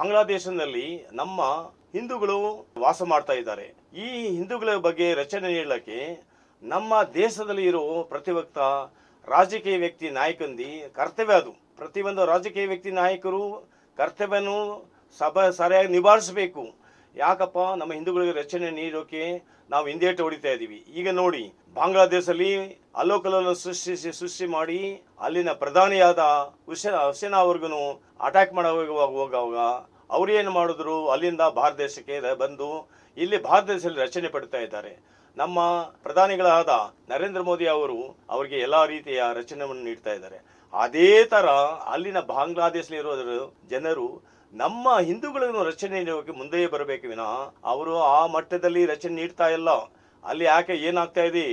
ಬಾಂಗ್ಲಾದೇಶದಲ್ಲಿ ನಮ್ಮ ಹಿಂದೂಗಳು ವಾಸ ಮಾಡ್ತಾ ಇದ್ದಾರೆ. ಈ ಹಿಂದೂಗಳ ಬಗ್ಗೆ ರಚನೆ ನೀಡಲಿಕ್ಕೆ ನಮ್ಮ ದೇಶದಲ್ಲಿ ಇರೋ ಪ್ರತಿವಕ್ತ ರಾಜಕೀಯ ವ್ಯಕ್ತಿ ನಾಯಕಂದಿ ಕರ್ತವ್ಯ ಅದು. ಪ್ರತಿಯೊಂದು ರಾಜಕೀಯ ವ್ಯಕ್ತಿ ನಾಯಕರು ಕರ್ತವ್ಯನು ಸಭ ಸರಿಯಾಗಿ ನಿಭಾಯಿಸಬೇಕು. ಯಾಕಪ್ಪ? ನಮ್ಮ ಹಿಂದೂಗಳಿಗೆ ರಚನೆ ನೀಡೋಕೆ ನಾವು ಹಿಂದೇಟು ಹೊಡಿತಾ ಇದ್ದೀವಿ ಈಗ ನೋಡಿ, ಬಾಂಗ್ಲಾದೇಶದಲ್ಲಿ ಅಲ್ಲೋಕಲನ್ನು ಸೃಷ್ಟಿಸಿ ಸೃಷ್ಟಿ ಮಾಡಿ ಅಲ್ಲಿನ ಪ್ರಧಾನಿಯಾದ ಹುಸೇನ್, ಹುಸೇನಾ ಅವ್ರಿಗೂ ಅಟ್ಯಾಕ್ ಮಾಡುವಾಗ ಅವ್ರು ಏನು ಮಾಡಿದ್ರು? ಅಲ್ಲಿಂದ ಭಾರತ ದೇಶಕ್ಕೆ ಬಂದು ಇಲ್ಲಿ ಭಾರತ ದೇಶದಲ್ಲಿ ರಚನೆ ಪಡ್ತಾ ಇದ್ದಾರೆ. ನಮ್ಮ ಪ್ರಧಾನಿಗಳಾದ ನರೇಂದ್ರ ಮೋದಿ ಅವರು ಅವರಿಗೆ ಎಲ್ಲ ರೀತಿಯ ರಚನೆಯನ್ನು ನೀಡ್ತಾ ಇದ್ದಾರೆ. ಅದೇ ತರ ಅಲ್ಲಿನ ಬಾಂಗ್ಲಾದೇಶದಲ್ಲಿರೋ ಜನರು ನಮ್ಮ ಹಿಂದೂಗಳನ್ನು ರಚನೆ ನೀಡೋಕೆ ಮುಂದೆ ಬರಬೇಕು ವಿನಃ, ಅವರು ಆ ಮಟ್ಟದಲ್ಲಿ ರಚನೆ ನೀಡ್ತಾ ಇಲ್ಲ. ಅಲ್ಲಿ ಯಾಕೆ ಏನಾಗ್ತಾ ಇದೆ?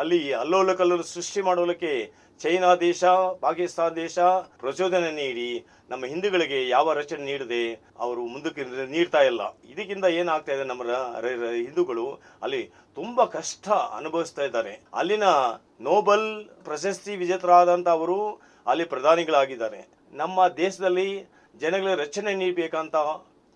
ಅಲ್ಲಿ ಅಲ್ಲೋಲ ಕಲ್ಲೋಲ ಸೃಷ್ಟಿ ಮಾಡೋದಕ್ಕೆ ಚೈನಾ ದೇಶ ಪಾಕಿಸ್ತಾನ ದೇಶ ಪ್ರಚೋದನೆ ನೀಡಿ ನಮ್ಮ ಹಿಂದೂಗಳಿಗೆ ಯಾವ ರಚನೆ ನೀಡದೆ ಅವರು ಮುಂದಕ್ಕೆ ನೀಡ್ತಾ ಇಲ್ಲ. ಇದಕ್ಕಿಂತ ಏನಾಗ್ತಾ ಇದೆ ನಮ್ಮ ಹಿಂದೂಗಳು ಅಲ್ಲಿ ತುಂಬಾ ಕಷ್ಟ ಅನುಭವಿಸ್ತಾ ಇದ್ದಾರೆ. ಅಲ್ಲಿನ ನೋಬಲ್ ಪ್ರಶಸ್ತಿ ವಿಜೇತರಾದಂತ ಅವರು ಅಲ್ಲಿ ಪ್ರಧಾನಿಗಳಾಗಿದ್ದಾರೆ. ನಮ್ಮ ದೇಶದಲ್ಲಿ ಜನಗಳಿಗೆ ರಚನೆ ನೀಡಬೇಕಂತ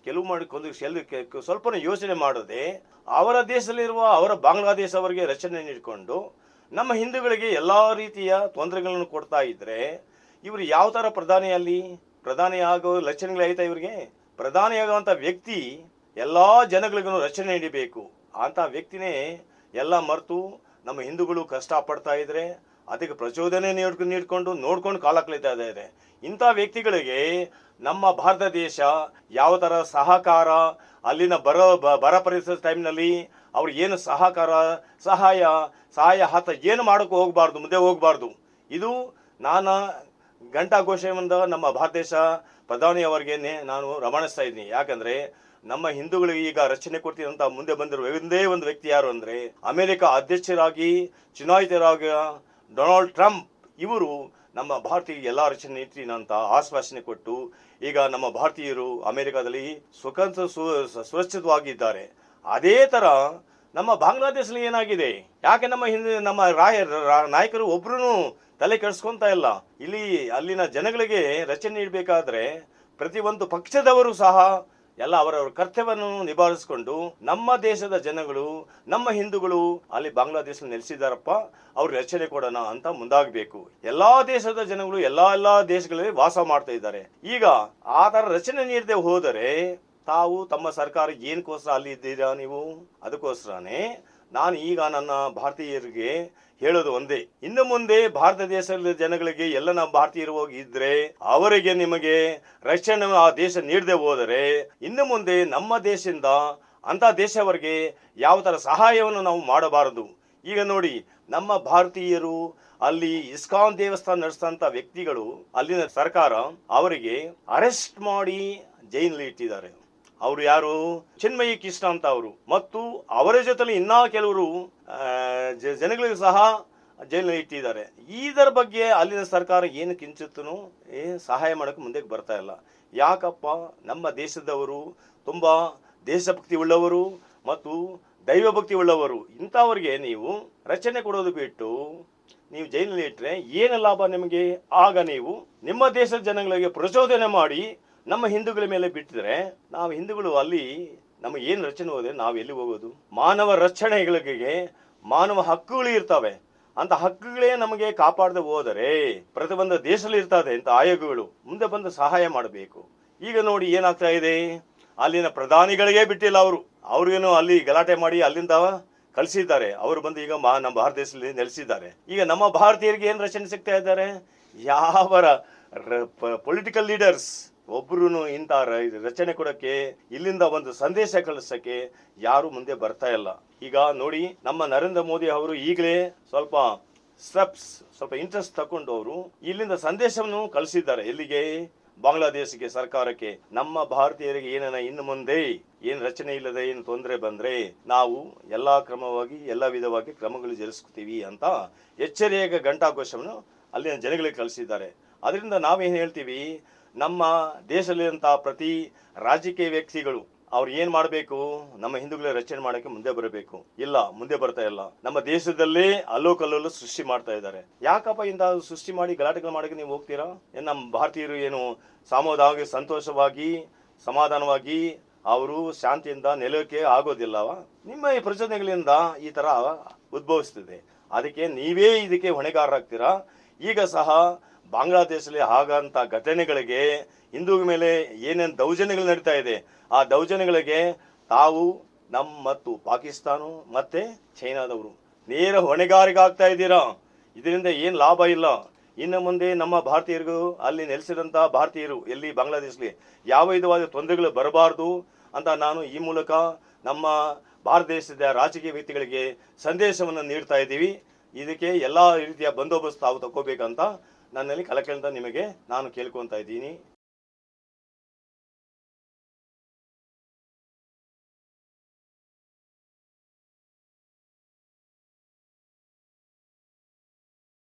ಕೆಲವು ಮಾಡಿ ಸೆಲ್ ಸ್ವಲ್ಪ ಯೋಚನೆ ಮಾಡದೆ ಅವರ ದೇಶದಲ್ಲಿರುವ ಅವರ ಬಾಂಗ್ಲಾದೇಶ ಅವರಿಗೆ ರಚನೆ ನೀಡಿಕೊಂಡು ನಮ್ಮ ಹಿಂದೂಗಳಿಗೆ ಎಲ್ಲ ರೀತಿಯ ತೊಂದರೆಗಳನ್ನು ಕೊಡ್ತಾ ಇದ್ದರೆ ಇವರು ಯಾವ ಥರ ಪ್ರಧಾನಿ ಅಲ್ಲಿ? ಪ್ರಧಾನಿ ಆಗೋ ಲಕ್ಷಣಗಳಾಯ್ತಾ ಇವರಿಗೆ? ಪ್ರಧಾನಿಯಾಗುವಂಥ ವ್ಯಕ್ತಿ ಎಲ್ಲ ಜನಗಳಿಗೂ ರಚನೆ ನೀಡಬೇಕು. ಅಂತ ವ್ಯಕ್ತಿನೇ ಎಲ್ಲ ಮರೆತು ನಮ್ಮ ಹಿಂದೂಗಳು ಕಷ್ಟ ಪಡ್ತಾ ಇದ್ರೆ ಅದಕ್ಕೆ ಪ್ರಚೋದನೆ ನೀಡ್ಕೊಂಡು ನೀಡ್ಕೊಂಡು ನೋಡ್ಕೊಂಡು ಕಾಲ ಕಳೀತಾ ಇದೆ. ಇಂಥ ವ್ಯಕ್ತಿಗಳಿಗೆ ನಮ್ಮ ಭಾರತ ದೇಶ ಯಾವ ಥರ ಸಹಕಾರ ಅಲ್ಲಿನ ಬರ ಬರ ಪರಿಸರ ಟೈಮ್ನಲ್ಲಿ ಅವ್ರು ಏನು ಸಹಕಾರ, ಸಹಾಯ ಸಹಾಯ ಹತ ಏನು ಮಾಡೋಕೆ ಹೋಗಬಾರ್ದು, ಮುಂದೆ ಹೋಗಬಾರ್ದು. ಇದು ನಾನು ಗಂಟಾ ಘೋಷದಿಂದ ನಮ್ಮ ಭಾರತ ದೇಶ ಪ್ರಧಾನಿ ಅವರಿಗೆ ನಾನು ರವಾನಿಸ್ತಾ ಇದ್ದೀನಿ. ಯಾಕಂದರೆ ನಮ್ಮ ಹಿಂದೂಗಳಿಗೆ ಈಗ ರಚನೆ ಕೊಡ್ತೀರಂತ ಮುಂದೆ ಬಂದಿರುವ ಒಂದೇ ಒಂದು ವ್ಯಕ್ತಿ ಯಾರು ಅಂದರೆ ಅಮೆರಿಕ ಅಧ್ಯಕ್ಷರಾಗಿ, ಚುನಾಯಿತರಾಗ ಡೊನಾಲ್ಡ್ ಟ್ರಂಪ್, ಇವರು ನಮ್ಮ ಭಾರತೀಯ ಎಲ್ಲ ಅಂತ ಆಶ್ವಾಸನೆ ಕೊಟ್ಟು ಈಗ ನಮ್ಮ ಭಾರತೀಯರು ಅಮೆರಿಕದಲ್ಲಿ ಸ್ವತಂತ್ರ ಸು- ಸುರಕ್ಷಿತವಾಗಿದ್ದಾರೆ ಅದೇ ಥರ ನಮ್ಮ ಬಾಂಗ್ಲಾದೇಶದಲ್ಲಿ ಏನಾಗಿದೆ? ಯಾಕೆ ನಮ್ಮ ಹಿಂದೆ ನಮ್ಮ ರಾಯ ನಾಯಕರು ಒಬ್ರು ತಲೆ ಕೆಡಿಸ್ಕೊತ ಇಲ್ಲ? ಇಲ್ಲಿ, ಅಲ್ಲಿನ ಜನಗಳಿಗೆ ರಚನೆ ನೀಡಬೇಕಾದ್ರೆ ಪ್ರತಿಯೊಂದು ಪಕ್ಷದವರು ಸಹ ಎಲ್ಲ ಅವರವರ ಕರ್ತವ್ಯವನ್ನು ನಿಭಾಯಿಸಿಕೊಂಡು ನಮ್ಮ ದೇಶದ ಜನಗಳು, ನಮ್ಮ ಹಿಂದೂಗಳು, ಅಲ್ಲಿ ಬಾಂಗ್ಲಾದೇಶ ನೆಲೆಸಿದಾರಪ್ಪ ಅವ್ರ ರಚನೆ ಕೊಡೋಣ ಅಂತ ಮುಂದಾಗಬೇಕು. ಎಲ್ಲಾ ದೇಶದ ಜನಗಳು, ಎಲ್ಲಾ ಎಲ್ಲಾ ದೇಶಗಳಲ್ಲಿ ವಾಸ ಮಾಡ್ತಾ ಇದ್ದಾರೆ. ಈಗ ಆ ತರ ರಚನೆ ನೀಡದೆ ಹೋದರೆ ತಾವು ತಮ್ಮ ಸರ್ಕಾರ ಏನಕ್ಕೋಸ್ಕರ ಅಲ್ಲಿ ಇದ್ದೀರಾ ನೀವು? ಅದಕ್ಕೋಸ್ಕರನೇ ನಾನು ಈಗ ನನ್ನ ಭಾರತೀಯರಿಗೆ ಹೇಳೋದು ಒಂದೇ. ಇನ್ನು ಮುಂದೆ ಭಾರತ ದೇಶದ ಜನಗಳಿಗೆ ಎಲ್ಲ ನಾವು ಭಾರತೀಯರು ಹೋಗಿ ಇದ್ರೆ ಅವರಿಗೆ ನಿಮಗೆ ರಕ್ಷಣೆ ಆ ದೇಶ ನೀಡದೆ ಹೋದರೆ ಇನ್ನು ಮುಂದೆ ನಮ್ಮ ದೇಶದಿಂದ ಅಂತ ದೇಶವರಿಗೆ ಯಾವ ತರ ಸಹಾಯವನ್ನು ನಾವು ಮಾಡಬಾರದು. ಈಗ ನೋಡಿ, ನಮ್ಮ ಭಾರತೀಯರು ಅಲ್ಲಿ ಇಸ್ಕಾನ್ ದೇವಸ್ಥಾನ ನಡೆಸಿದಂತ ವ್ಯಕ್ತಿಗಳು, ಅಲ್ಲಿನ ಸರ್ಕಾರ ಅವರಿಗೆ ಅರೆಸ್ಟ್ ಮಾಡಿ ಜೈಲಲ್ಲಿ ಇಟ್ಟಿದ್ದಾರೆ. ಅವರು ಯಾರು? ಚಿನ್ಮಯಿ ಕೃಷ್ಣ ಅಂತ ಅವರು. ಮತ್ತು ಅವರ ಜೊತೆಲಿ ಇನ್ನೂ ಕೆಲವರು ಜನಗಳಿಗೆ ಸಹ ಜೈಲಿನಲ್ಲಿ ಇಟ್ಟಿದ್ದಾರೆ. ಇದರ ಬಗ್ಗೆ ಅಲ್ಲಿನ ಸರ್ಕಾರ ಏನು ಕಿಂಚಿತ್ತೂ ಏ, ಸಹಾಯ ಮಾಡೋಕೆ ಮುಂದಕ್ಕೆ ಬರ್ತಾ ಇಲ್ಲ. ಯಾಕಪ್ಪ? ನಮ್ಮ ದೇಶದವರು ತುಂಬ ದೇಶಭಕ್ತಿ ಉಳ್ಳವರು ಮತ್ತು ದೈವಭಕ್ತಿ ಉಳ್ಳವರು ಇಂಥವ್ರಿಗೆ ನೀವು ರಚನೆ ಕೊಡೋದು ಬಿಟ್ಟು ನೀವು ಜೈಲಿನಲ್ಲಿ ಇಟ್ಟರೆ ಏನು ಲಾಭ ನಿಮಗೆ? ಆಗ ನೀವು ನಿಮ್ಮ ದೇಶದ ಜನಗಳಿಗೆ ಪ್ರಚೋದನೆ ಮಾಡಿ ನಮ್ಮ ಹಿಂದೂಗಳ ಮೇಲೆ ಬಿಟ್ಟಿದ್ರೆ ನಾವು ಹಿಂದೂಗಳು ಅಲ್ಲಿ ನಮಗೆ ಏನು ರಚನೆ ಹೋದ್ರೆ ನಾವು ಎಲ್ಲಿ ಹೋಗೋದು? ಮಾನವ ರಕ್ಷಣೆಗಳಿಗೆ ಮಾನವ ಹಕ್ಕುಗಳು ಇರ್ತವೆ. ಅಂತ ಹಕ್ಕುಗಳೇ ನಮಗೆ ಕಾಪಾಡದೆ ಹೋದರೆ ಪ್ರತಿಯೊಂದು ದೇಶದಲ್ಲಿ ಇರ್ತದೆ ಅಂತ ಆಯೋಗಗಳು ಮುಂದೆ ಬಂದು ಸಹಾಯ ಮಾಡಬೇಕು. ಈಗ ನೋಡಿ ಏನಾಗ್ತಾ ಇದೆ? ಅಲ್ಲಿನ ಪ್ರಧಾನಿಗಳಿಗೆ ಬಿಟ್ಟಿಲ್ಲ ಅವರು. ಅವ್ರಿಗೇನು ಅಲ್ಲಿ ಗಲಾಟೆ ಮಾಡಿ ಅಲ್ಲಿಂದ ಕಳಿಸಿದ್ದಾರೆ. ಅವರು ಬಂದು ಈಗ ಮಾ, ನಮ್ಮ ಭಾರತ ದೇಶದಲ್ಲಿ ನೆಲೆಸಿದ್ದಾರೆ. ಈಗ ನಮ್ಮ ಭಾರತೀಯರಿಗೆ ಏನು ರಚನೆ ಸಿಗ್ತಾ ಇದ್ದಾರೆ? ಯಾವ ಪೊಲಿಟಿಕಲ್ ಲೀಡರ್ಸ್ ಒಬ್ರು ಇಂಥ ರಚನೆ ಕೊಡಕ್ಕೆ, ಇಲ್ಲಿಂದ ಒಂದು ಸಂದೇಶ ಕಳಿಸಕ್ಕೆ ಯಾರು ಮುಂದೆ ಬರ್ತಾ ಇಲ್ಲ. ಈಗ ನೋಡಿ, ನಮ್ಮ ನರೇಂದ್ರ ಮೋದಿ ಅವರು ಈಗಲೇ ಸ್ವಲ್ಪ ಸ್ಟೆಪ್ಸ್ ಸ್ವಲ್ಪ ಇಂಟ್ರೆಸ್ಟ್ ತಗೊಂಡು ಅವರು ಇಲ್ಲಿಂದ ಸಂದೇಶವನ್ನು ಕಳಿಸಿದ್ದಾರೆ. ಎಲ್ಲಿಗೆ? ಬಾಂಗ್ಲಾದೇಶಕ್ಕೆ, ಸರ್ಕಾರಕ್ಕೆ. ನಮ್ಮ ಭಾರತೀಯರಿಗೆ ಏನನ್ನ ಇನ್ನು ಮುಂದೆ ಏನ್ ರಚನೆ ಇಲ್ಲದೆ ಏನು ತೊಂದರೆ ಬಂದ್ರೆ ನಾವು ಎಲ್ಲಾ ಕ್ರಮವಾಗಿ, ಎಲ್ಲಾ ವಿಧವಾಗಿ ಕ್ರಮಗಳು ಜರುಗಿಸ್ತೀವಿ ಅಂತ ಎಚ್ಚರಿಕೆಯ ಘಂಟಾಘೋಷವನ್ನು ಅಲ್ಲಿನ ಜನಗಳಿಗೆ ಕಳಿಸಿದ್ದಾರೆ. ಅದರಿಂದ ನಾವೇನು ಹೇಳ್ತೀವಿ? ನಮ್ಮ ದೇಶದಲ್ಲಿರುವಂತಹ ಪ್ರತಿ ರಾಜಕೀಯ ವ್ಯಕ್ತಿಗಳು ಅವ್ರು ಏನ್ ಮಾಡಬೇಕು? ನಮ್ಮ ಹಿಂದೂಗಳ ರಚನೆ ಮಾಡಕ್ಕೆ ಮುಂದೆ ಬರಬೇಕು. ಇಲ್ಲ, ಮುಂದೆ ಬರ್ತಾ ಇಲ್ಲ. ನಮ್ಮ ದೇಶದಲ್ಲೇ ಅಲ್ಲೋ ಕಲ್ಲೋಲು ಸೃಷ್ಟಿ ಮಾಡ್ತಾ ಇದ್ದಾರೆ. ಯಾಕಪ್ಪ ಇಂಥ ಸೃಷ್ಟಿ ಮಾಡಿ ಗಲಾಟೆಗಳು ಮಾಡಕ್ಕೆ ನೀವು ಹೋಗ್ತೀರಾ? ಏನ್ ನಮ್ಮ ಭಾರತೀಯರು ಏನು ಸಾಮೂಹಿಕವಾಗಿ ಸಂತೋಷವಾಗಿ, ಸಮಾಧಾನವಾಗಿ ಅವರು ಶಾಂತಿಯಿಂದ ನೆಲಕ್ಕೆ ಆಗೋದಿಲ್ಲವ? ನಿಮ್ಮ ಈ ಪ್ರಚೋದನೆಗಳಿಂದ ಈ ತರ ಉದ್ಭವಿಸ್ತಿದೆ. ಅದಕ್ಕೆ ನೀವೇ ಇದಕ್ಕೆ ಹೊಣೆಗಾರರಾಗ್ತೀರಾ? ಈಗ ಸಹ ಬಾಂಗ್ಲಾದೇಶದಲ್ಲಿ ಆಗಂತ ಘಟನೆಗಳಿಗೆ ಹಿಂದೂ ಮೇಲೆ ಏನೇನು ದೌರ್ಜನ್ಯಗಳು ನಡೀತಾ ಇದೆ, ಆ ದೌರ್ಜನ್ಯಗಳಿಗೆ ತಾವು ನಮ್ಮ ಮತ್ತು ಪಾಕಿಸ್ತಾನ ಮತ್ತೆ ಚೈನಾದವರು ನೇರ ಹೊಣೆಗಾರಿಗಾಗ್ತಾ ಇದ್ದೀರಾ? ಇದರಿಂದ ಏನು ಲಾಭ ಇಲ್ಲ? ಇನ್ನು ಮುಂದೆ ನಮ್ಮ ಭಾರತೀಯರಿಗೂ ಅಲ್ಲಿ ನೆಲೆಸಿದಂಥ ಭಾರತೀಯರು ಎಲ್ಲಿ ಬಾಂಗ್ಲಾದೇಶದಲ್ಲಿ ಯಾವ ವಿಧವಾದ ತೊಂದರೆಗಳು ಬರಬಾರ್ದು ಅಂತ ನಾನು ಈ ಮೂಲಕ ನಮ್ಮ ಭಾರತ ದೇಶದ ರಾಜಕೀಯ ವ್ಯಕ್ತಿಗಳಿಗೆ ಸಂದೇಶವನ್ನು ನೀಡ್ತಾ ಇದ್ದೀವಿ. ಇದಕ್ಕೆ ಎಲ್ಲ ರೀತಿಯ ಬಂದೋಬಸ್ತ್ ತಾವು ತಗೋಬೇಕಂತ ನನ್ನಲ್ಲಿ ಕಳಕಳಿಂದ ನಿಮಗೆ ನಾನು ಕೇಳ್ಕೊತಾ ಇದ್ದೀನಿ.